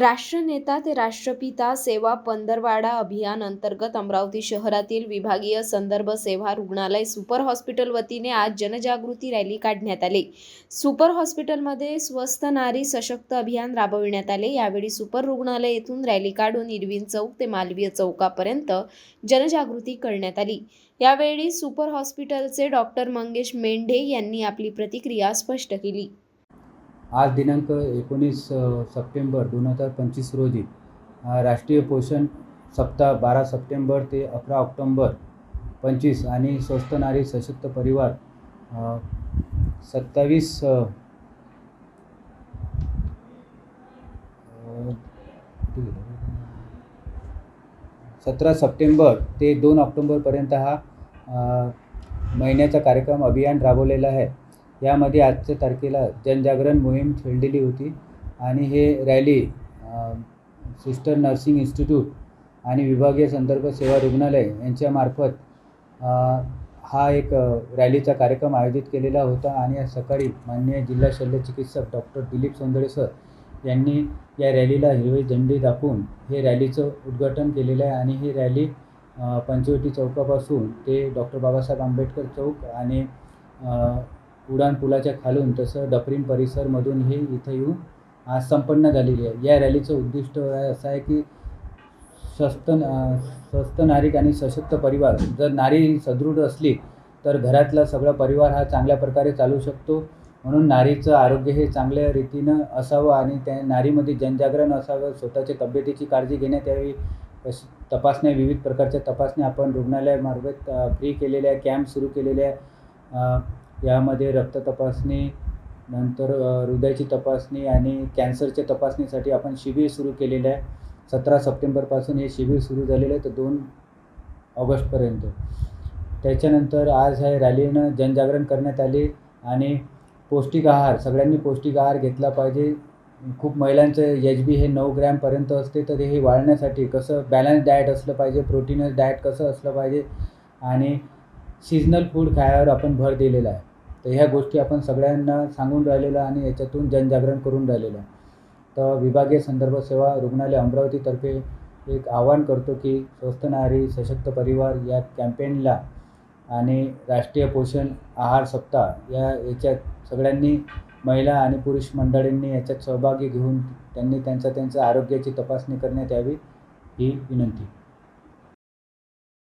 राष्ट्रनेता ते राष्ट्रपिता सेवा पंधरवाडा अभियान अंतर्गत अमरावती शहरातील विभागीय संदर्भ सेवा रुग्णालय सुपर हॉस्पिटल वतीने आज जनजागृती रॅली काढण्यात आली. सुपर हॉस्पिटलमध्ये स्वस्थ नारी सशक्त अभियान राबविण्यात आले. यावेळी सुपर रुग्णालय येथून रॅली काढून इरविन चौक ते मालवीय चौकापर्यंत जनजागृती करण्यात आली. यावेळी सुपर हॉस्पिटलचे डॉक्टर मंगेश मेंढे यांनी आपली प्रतिक्रिया स्पष्ट केली. आज दिनांक एकोणीस सप्टेंबर दोन हजार पंचवीस रोजी राष्ट्रीय पोषण सप्ताह बारा सप्टेंबर ते अकरा ऑक्टोंबर पंचवीस आणि स्वस्थ नारी सशक्त परिवार सत्तावीस सतरा सप्टेंबर ते दोन ऑक्टोंबरपर्यंत हा महिन्याचा कार्यक्रम अभियान राबवलेला आहे. यामध्ये आजच्या तारखेला जनजागरण मोहीम छेडलेली होती आणि हे रॅली सिस्टर नर्सिंग इन्स्टिट्यूट आणि विभागीय संदर्भ सेवा रुग्णालय यांच्यामार्फत हा एक रॅलीचा कार्यक्रम आयोजित केलेला होता आणि आज सकाळी माननीय जिल्हा शल्यचिकित्सक डॉक्टर दिलीप सोंदळे सर यांनी या रॅलीला हिरवी झेंडी दाखवून हे रॅलीचं उद्घाटन केलेलं आहे आणि ही रॅली पंचवटी चौकापासून ते डॉक्टर बाबासाहेब आंबेडकर चौक आणि अ, पुलाच्या खालून तसं डफरीन परिसरमधून हे इथं येऊन आज संपन्न झालेली आहे. या रॅलीचं उद्दिष्ट असं आहे की स्वस्त स्वस्त नारीक आणि सशक्त परिवार. जर नारी सदृढ असली तर घरातला सगळा परिवार हा चांगल्या प्रकारे चालू शकतो. म्हणून नारीचं आरोग्य हे चांगल्या रीतीनं असावं आणि त्या नारीमध्ये जनजागरण असावं. स्वतःच्या तब्येतीची काळजी घेण्यात यावी तपासण्या विविध प्रकारच्या तपासण्या आपण रुग्णालयामार्फत फ्री केलेल्या कॅम्प सुरू केलेल्या आहे यामध्ये रक्त तपासणी नंतर हृदयाची तपासणी आणि कॅन्सरच्या तपासणीसाठी आपण शिबिर सुरू केलेलं आहे. सतरा सप्टेंबरपासून हे शिबिर सुरू झालेलं आहे तर दोन ऑगस्टपर्यंत. त्याच्यानंतर आज ह्या रॅलीनं जनजागरण करण्यात आले आणि पौष्टिक आहार सगळ्यांनी पौष्टिक आहार घेतला पाहिजे. खूप महिलांचं एच बी हे नऊ ग्रॅमपर्यंत असते तर हे वाढण्यासाठी कसं बॅलन्स डाएट असलं पाहिजे प्रोटीनस डाएट कसं असलं पाहिजे आणि सीजनल फूड खायावर आपण भर दिलेला आहे. तर ह्या गोष्टी आपण सगळ्यांना सांगून राहिलेलो आणि याच्यातून जनजागरण करून राहिलेलं तर विभागीय संदर्भ सेवा रुग्णालय अमरावतीतर्फे एक आवाहन करतो की स्वस्थ नारी सशक्त परिवार या कॅम्पेनला आणि राष्ट्रीय पोषण आहार सप्ताह या याच्यात सगळ्यांनी महिला आणि पुरुष मंडळींनी याच्यात सहभागी घेऊन त्यांनी त्यांच्या त्यांच्या आरोग्याची तपासणी करण्यात यावी ही विनंती.